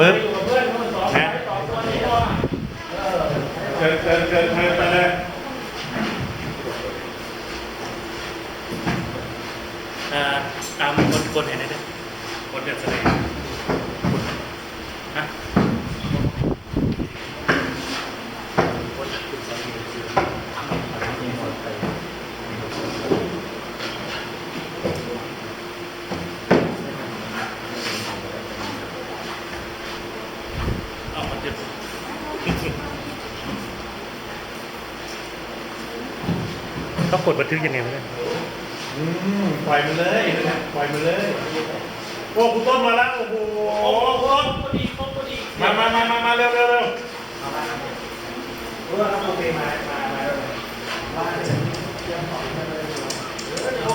ปึ๊บอยู่กับเพื่อนคนสองนะสองตัวนี้ตัวเออเกินเกินเกินเกินไปเลยอ่าตามคนคนเห็นไหมเนี่ยคนเดือดแสดงฮะเอามันจะต้อง กดบันทึกยังไงวะเนี่ยอืมปล่อยมันเลยนะปล่อยมันเลย โอ้คุณต้นมาแล้ว โอ้โหโอ้โหครบพอดีครบพอดีมามามามามาเร็วเร็วเร็วเออโอเคมามามาว่าเดี๋ยวเดี๋ยวขอมาเลยเดี๋ยว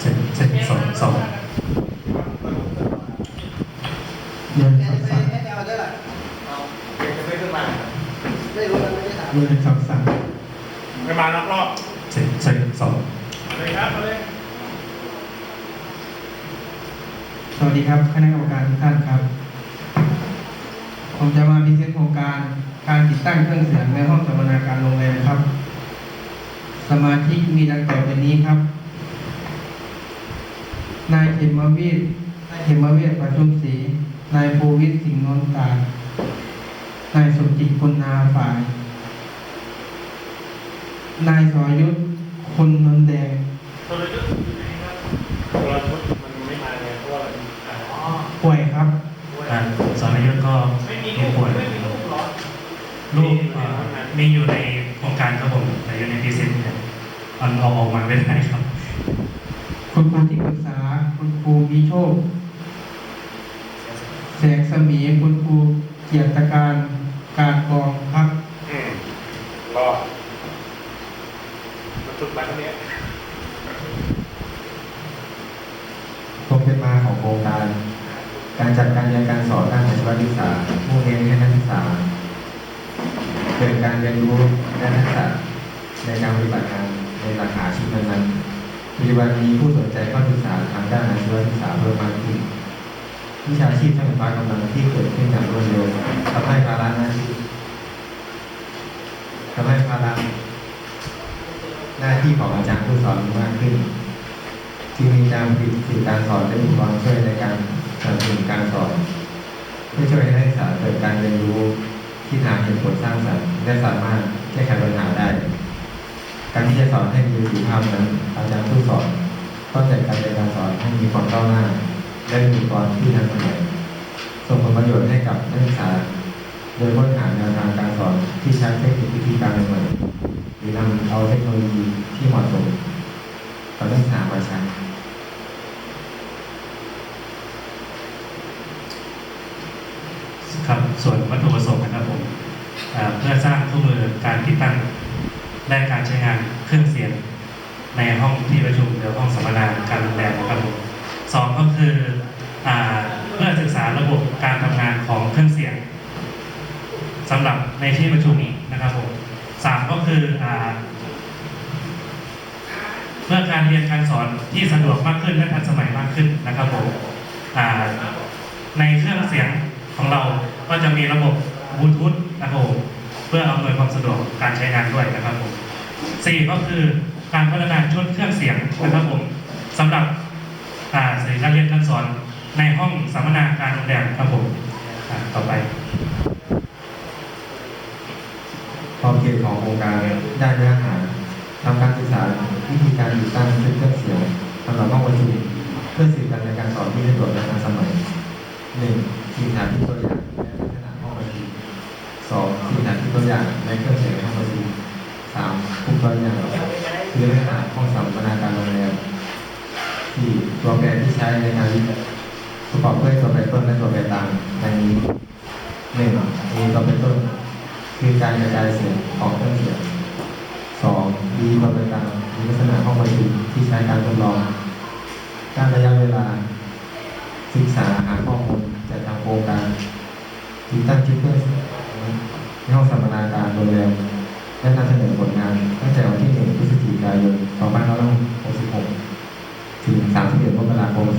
เจ็ดเจ็ดสองสองเดินสองสามเอาเดี๋ยวจะไปขึ้นมาไม่รู้แล้วไม่ได้ถามเดินสองสามไม่มานอกรอบ เจ็ดเจ็ดสอง มารมาเลยสวัสดีครับคณะกรรมการทุกท่านครับ ผมจะมาพิเศษโครงการการติดตั้งเครื่องเสียงในห้องสัมมนาการโรงแรมครับ สมาชิกมีดังต่อไปนี้ครับ นายเขมวิทย์นายเขมวิทย์ประชุมศรีนายภูวิทย์สิงห์นนท์ตานายสมจิตคุณนาฝ่าย นายสรยุทธคุณนนท์แดง ตัวยุทธ์อยู่ไหนครับตัวชุดมันไม่มาไงเพราะว่ามันอ่าอ๋อป่วยครับอ่าสรยุทธ์ก็ไม่มีมีลูกป่วยไม่มีลูกเหรอลูกเอ่อมีอยู่ในโครงการครับผมแต่อยู่ในพรีเซนต์เนี่ยมันเอาออกมาไม่ได้ครับ คุณครูที่ปรึกษาคุณครูมีโชคแสงสมีคุณครูเกียรติการการกองครับ อืมรอมันชุดมาเท่านี้ ความเป็นมาของโครงการ การจัดการเรียนการสอนด้านอาชีวศึกษามุ่งเน้นให้นักศึกษา เกิดการเรียนรู้และทักษะในการปฏิบัติงานในสาขาชีพนั้นๆปัจจุบันมีผู้สนใจเข้าศึกษาทางด้านอาชีวศึกษาเพิ่มมากขึ้นวิชาชีพช่างไฟฟ้ากำลังที่เกิดขึ้นอย่างรวดเร็วทำให้ภาระหน้าที่ทำให้ภาระหน้าที่ของอาจารย์ผู้สอนมีมากขึ้น จึงมีการผลิตสื่อการสอนและอุปกรณ์ช่วยในการสนับสนุนการสอนเพื่อช่วยให้นักศึกษาเกิดการเรียนรู้ ที่หาเหตุผลสร้างสรรค์และสามารถแก้ไขปัญหาได้ การที่จะสอนให้มีประสิทธิภาพนั้น อาจารย์ผู้สอนต้องจัดการเรียนการสอนให้มีความก้าวหน้า และมีอุปกรณ์ที่ทันสมัยส่งผลประโยชน์ให้กับนักศึกษา โดยค้นหาแนวทางการสอนที่ใช้เทคนิควิธีการใหม่หรือนำเอาเทคโนโลยีที่เหมาะสมกับนักศึกษามาใช้ ครับ ส่วนวัตถุประสงค์นะครับผมเพื่อสร้างเครื่มือการติดตั้งและการใช้งานเครื่องเสียงในห้องที่ประชุมหรือห้องสัมมนาการโรงแรมนะครับผมสองก็คืออเพื่อศึกษาระบบการทำงานของเครื่องเสียงสำหรับในที่ประชุมนี้นะครับผมสามก็คืออเพื่อการเรียนการสอนที่สะดวกมากขึ้นและทันสมัยมากขึ้นนะครับผมในเครื่องเสียงของเรา ก็จะมีระบบบลูทูธนะครับผมเพื่ออำนวยความสะดวกการใช้งานด้วยนะครับผมสี่ก็คือการพัฒนาชุดเครื่องเสียงนะครับผมสำหรับสื่อการเรียนการสอนในห้องสัมมนาการโรงแรมครับผมต่อไปขอบเขตของโครงการด้านเนื้อหาทำการศึกษาวิธีการติดตั้งเครื่องเสียงสำหรับห้องประชุมเพื่อสื่อการในการสอนที่สะดวกและทันสมัยหนึ่งสิ่งานที่ตัวอย่าง ตัวอย่างในเครื่องเสียงในห้องประชุมสามผู้ตัวอย่างคือลักษณะห้องสัมมนาการโรงแรมสี่ตัวแปรที่ใช้ในการประกอบด้วยตัวแปรต้นและตัวแปรตามดังนี้หนึ่งมีตัวแปรต้น คือการกระจายเสียงของเครื่องเสียงสองดีต่อไปตามมีลักษณะห้องประชุมที่ใช้การทดลอง การระยะเวลา ศึกษาหาข้อมูลจากทางโครงการติดตั้งชิปเปอร์ ในห้องสัมมนาการโรงแรมและนำเสนอผลงานตั้งแต่วันที่ 1 พฤศจิกายน 2566 ถึง 31 มกราคม 2567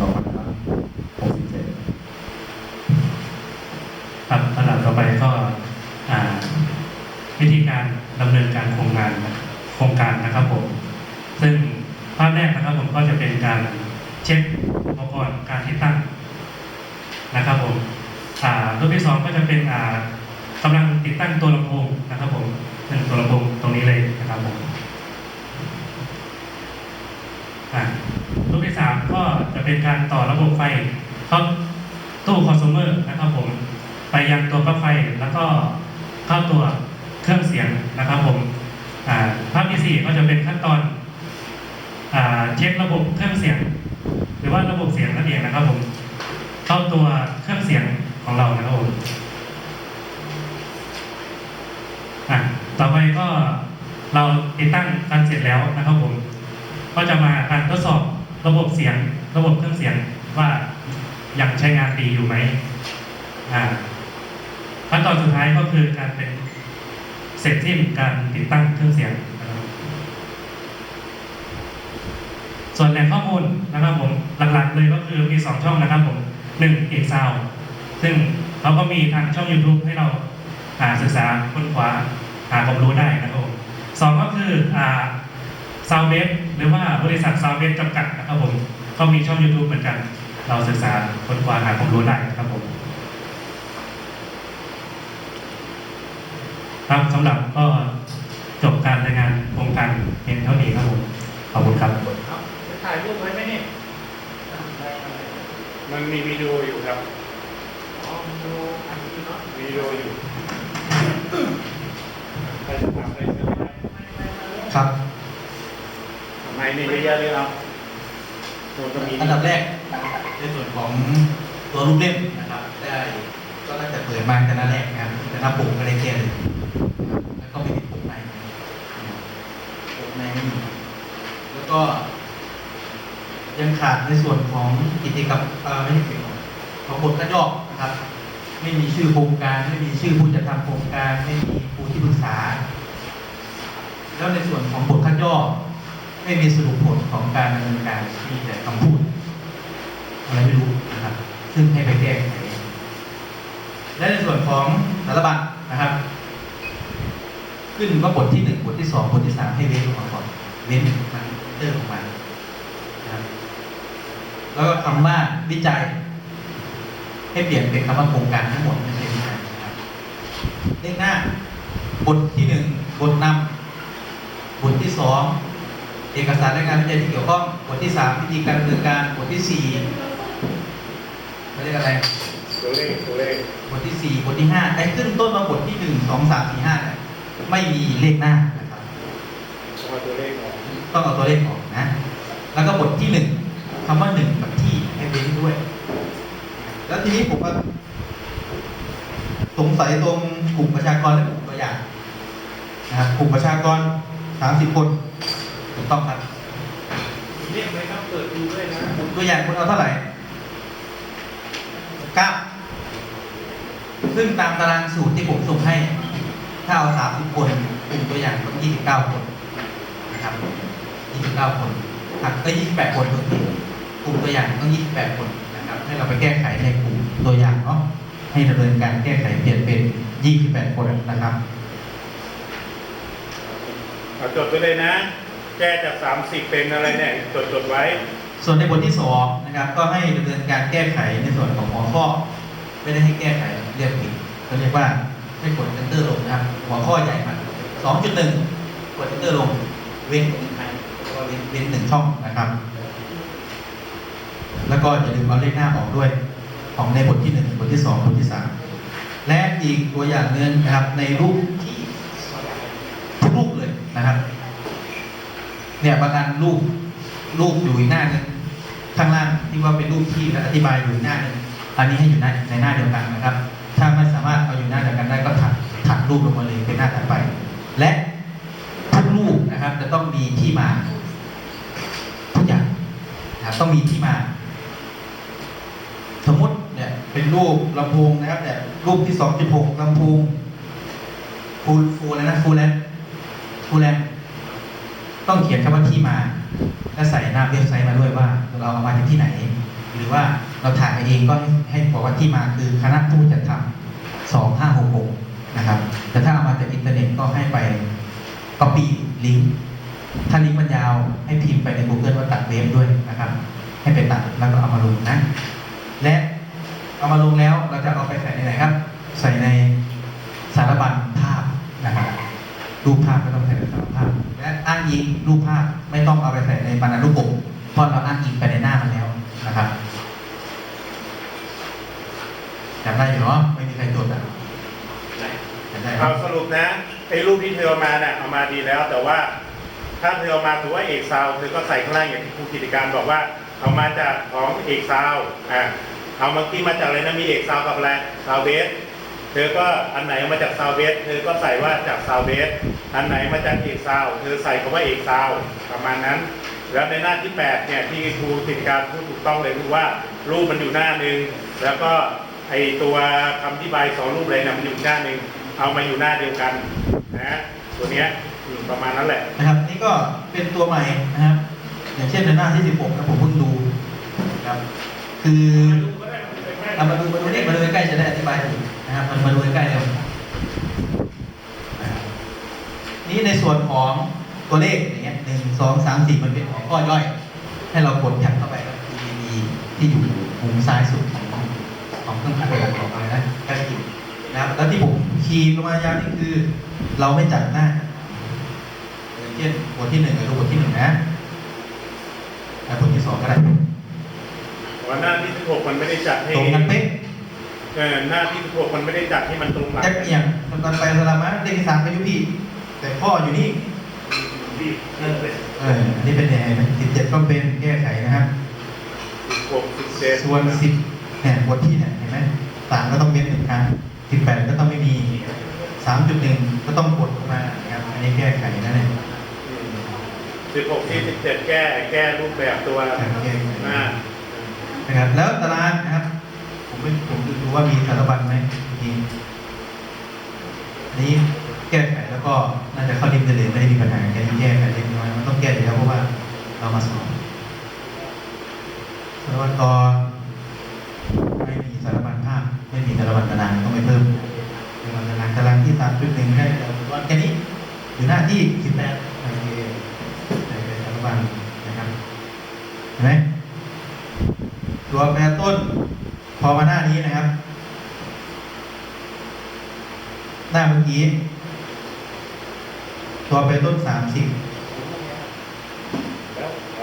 ครับลำดับต่อไปก็วิธีการดำเนินการโครงงานโครงการนะครับผม ซึ่งภาพแรกนะครับผมก็จะเป็นการเช็คอุปกรณ์การติดตั้งนะครับผมอ่ารูปที่สองก็จะเป็นอ่า ติดตั้งตัวลำโพงนะครับผมซึ่งตัวลำโพงตรงนี้เลยนะครับผมอ่ารูปที่สามก็จะเป็นการต่อระบบไฟเข้าตู้คอน sumer นะครับผม ไปยังตัวปลั๊กไฟแล้วก็เข้าตัวเครื่องเสียงนะครับผมภาพที่สี่ก็จะเป็นขั้นตอนเช็คระบบเครื่องเสียง หรือว่าระบบเสียงนั่นเองนะครับผม เข้าตัวเครื่องเสียงของเรานะครับผม ต่อไปก็เราติดตั้งกันเสร็จแล้วนะครับผม ก็จะมาการทดสอบระบบเสียง ระบบเครื่องเสียงว่ายังใช้งานดีอยู่ไหมอ่าขั้นตอนสุดท้ายก็คือการเป็นเสร็จสิ้นการติดตั้งเครื่องเสียงส่วนแหล่งข้อมูลนะครับผมหลักๆเลยก็คือมีสองช่องนะครับผมหนึ่งเอกซาวซึ่งเขาก็มีทางช่อง YouTube ให้เราหาศึกษาค้นคว้า หาความรู้ได้นะครับผมสองก็คืออ่าซาวเบสหรือว่าบริษัทซาวเบสจำกัดนะครับผมก็มีช่อง YouTube เหมือนกัน เราศึกษาค้นคว้าหาความรู้ได้นะครับผมครับสำหรับก็จบการรายงานโครงการเพียงเท่านี้ครับผมขอบคุณครับเอาจะถ่ายรูปไว้ไหมเนี่ยได้ไหมมันมีวิดีโออยู่ครับอ๋อดูอันนี้เนาะวิดีโออยู่ใครจะถามอะไรเชิญได้ครับทำไมนี่เยอะๆเลยเอาโดนก็มีอันดับแรกนะครับในส่วนของตัวรูปเล่มนะครับได้ก็น่าจะเปิดมาแต่หน้าแรกนะครับแต่หน้าปุ่มก็ได้แค่เลยนะครับแล้วก็ไม่มีปุ่มในนะครับปุ่มในไม่มีแล้วก็ ยังขาดในส่วนของกิจกรรมเอ่อไม่ใช่กิจกรรมของบทคัดย่อนะครับ ไม่มีชื่อโครงการ ไม่มีชื่อผู้จัดทำโครงการไม่มีครู ที่ปรึกษา แล้วในส่วนของบทคัดย่อไม่มีสรุปผลของการดำเนินการมีแต่คำพูดอะไรไม่รู้นะครับ ซึ่งให้ไปแก้ไขและในส่วนของสารบัญนะครับ ขึ้นว่าบทที่หนึ่งบทที่สองบทที่สามให้เว้นออกมาก่อนเว้นมันเตอร์ของมันนะครับแล้วก็คำว่าวิจัย ให้เปลี่ยนเป็นคำว่าโครงการทั้งหมดไม่ใช่วิจัยนะครับเลขหน้า บทที่หนึ่งบทนำบทที่สอง เอกสารและงานวิจัยที่เกี่ยวข้องบทที่สามวิธีการดำเนินการบทที่สี่เขาเรียกอะไรตัวเลขตัวเลขบทที่สี่บทที่ห้าแต่ขึ้นต้นมาบทที่หนึ่งสองสามสี่ห้าเนี่ยไม่มีเลขหน้านะครับเอาตัวเลขออกต้องเอาตัวเลขออกนะ แล้วก็บทที่หนึ่งคำว่าหนึ่งกับที่ให้เว้นด้วย แล้วทีนี้ผมก็สงสัยตรงกลุ่มประชากรและกลุ่มตัวอย่างนะครับกลุ่มประชากรสามสิบคนถูก ต้องครับเรียกไหมครับเปิดดูด้วยนะตัวอย่างคุณเอาเท่าไหร่เก้าซึ่งตามตารางสูตรที่ผมส่งให้ ถ้าเอาสามสิบคนกลุ่มตัวอย่างต้องยี่สิบเก้าคนนะครับยี่สิบเก้าคนหักก็ยี่สิบแปดคนทุกทีกลุ่มตัวอย่างต้องยี่สิบแปดคนนะครับ ให้เราไปแก้ไขในกลุ่มตัวอย่างเนาะให้ดำเนินการแก้ไขเปลี่ยนเป็นยี่สิบแปดคนนะครับเอาจดไปเลยนะ แก้จากสามสิบเป็นอะไรเนี่ยจดจดไว้ ส่วนในบทที่สองนะครับ ก็ให้ดำเนินการแก้ไขในส่วนของหัวข้อ ไม่ได้ให้แก้ไขเรียกผิดเขาเรียกว่าให้กด enter ลงนะครับ หัวข้อใหญ่มาสองจุดหนึ่งกด enter ลง เว้นแล้วก็เว้นเว้นหนึ่งช่องนะครับ แล้วก็อย่าลืมเอาเลขหน้าออกด้วย ของในบทที่หนึ่งบทที่สองบทที่สามและอีกตัวอย่างหนึ่งนะครับในรูปที่ทุกรูปเลยนะครับ เนี่ยบางอันรูปรูปอยู่อีกหน้าหนึ่งข้างล่างที่ว่าเป็นรูปที่อธิบายอยู่หน้าหนึ่งอันนี้ให้อยู่ในในหน้าเดียวกันนะครับ ถ้าไม่สามารถเอาอยู่หน้าเดียวกันได้ก็ถัดถัดรูปลงมาเลยเป็นหน้าถัดไป และทุกรูปนะครับ จะต้องมีที่มาทุกอย่างนะต้องมีที่มา สมมติเนี่ยเป็นรูปลำโพงนะครับเนี่ยรูปที่สองจุดหกลำโพงฟูลฟูลอะไรนะฟูแลนฟูแลน ต้องเขียนคำว่าที่มา และใส่หน้าเว็บไซต์มาด้วยว่า เราเอามาจากที่ไหน หรือว่าเราถ่ายเองก็ให้บอกว่าที่มาคือคณะผู้จัดทำสองห้าหกหกนะครับ แต่ถ้าเอามาจากอินเทอร์เน็ตก็ให้ไป copy ลิงก์ถ้าลิงก์มันยาวให้พิมพ์ไปใน Google ว่าตัดเว็บด้วยนะครับ ให้ไปตัดแล้วก็เอามาลงนะ และเอามาลงแล้วเราจะเอาไปใส่ในไหนครับ ใส่ในสารบัญภาพนะครับรูปภาพ อ้างอิงรูปภาพไม่ต้องเอาไปใส่ในบรรณานุกรมเพราะเราอ้างอิงไปในหน้ามันแล้วนะครับจำได้อยู่เนาะไม่มีใครจดอะจำได้คเอารับสรุปนะไอ้รูปที่เธอเอามาเนี่ยเอามาดีแล้ว แต่ว่าถ้าเธอเอามาถือว่าเอกซาวด์เธอก็ใส่ข้างล่างอย่างที่ครูกิติการบอกว่า เอามาจากของเอกซาวด์อ่าเอาเมื่อกี้มาจากอะไรนะมีเอกซาวด์กับอะไรซาวเบสเธอก็อันไหนมาจากซาวเบสเธอก็ใส่ว่าจากซาวเบส อันไหนมาจากเอกซาวด์เธอใส่คำว่าเอกซาวด์ประมาณนั้น แล้วในหน้าที่แปดเนี่ยที่ครูกิติการพูดถูกต้องเลยคือว่ารูปมันอยู่หน้าหนึ่งแล้วก็ไอตัวคำอธิบายสองรูปเลยนะมันอยู่หน้าหนึ่งเอามาอยู่หน้าเดียวกันนะตัวเนี้ยอืมประมาณนั้นแหละนะครับ นี่ก็เป็นตัวใหม่นะครับอย่างเช่นในหน้าที่ 16นะผมเพิ่งดูนะครับคือเอามาดูมาดูนี่มาดูใกล้ๆจะได้อธิบายถูกนะครับมันมาดูใกล้ๆเร็วนะครับ นี่ในส่วนของตัวเลขอย่างเงี้ยหนึ่งสองสามสี่มันเป็นหัวข้อย่อย ให้เรากดแท็บเข้าไปกับ TDD ที่อยู่มุมซ้ายสุดของของเครื่องพัดลมของอะไรนะกระดิ่งนะครับแล้วที่ผมคีย์ลงมายาวนี่คือ เราไม่จัดหน้าอย่างเช่นบทที่หนึ่งกับดูบทที่หนึ่งนะแล้วบทที่สองก็ได้วันหน้าที่สิบหกมันไม่ได้จัดให้ตรงกันเป๊ะเออหน้าที่สิบหกมันไม่ได้จัดให้มันตรงหลักแจ็คเอียงมันตอนไปสลามะเลขที่สามไปยุพี แต่พ่ออยู่นี่ที่เออเอออันนี้เป็นยังไงสิบเจ็ดก็เป็นแก้ไขนะครับสิบหกสิบเจ็ดส่วนสิบเนี่ยบทที่เนี่ยเห็นไหมสามก็ต้องเว้นหนึ่งครั้งสิบแปดก็ต้องไม่มีสามจุดหนึ่งก็ต้องกดออกมานะครับอันนี้แก้ไขนะเนี่ยสิบหกที่สิบเจ็ดแก้แก้รูปแบบตัวแก้ไขหน้านะครับ แล้วตารางนะครับ ผมไม่ผมดูดูว่ามีสารบัญไหมมีอันนี้ แก้ไขแล้วก็น่าจะเข้าดิมเดเลยไม่ได้มีปัญหาแค่แก้ไขเล็กน้อยมันต้องแก้อยู่แล้วเพราะว่าเรามาสอบสารบัต่อไม่มีสารบัญภาพไม่มีสารบัญตารางต้องไปเพิ่มสารบัญตารางตารางที่สามจุดหนึ่งให้เราแค่นี้อยู่หน้าที่สิบแปดโอเคในสารบัญนะครับเห็นไหมตัวแปรต้นพอมาหน้านี้นะครับ หน้าเมื่อกี้ ตัวไปต้นสามสิบ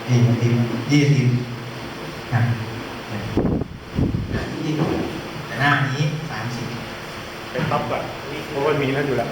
ยี่สิบยี่สิบนะยี่สิบแต่หน้านี้สามสิบเป็นต๊อปก่อนเพราะว่ามีนั่นอยู่แล้ว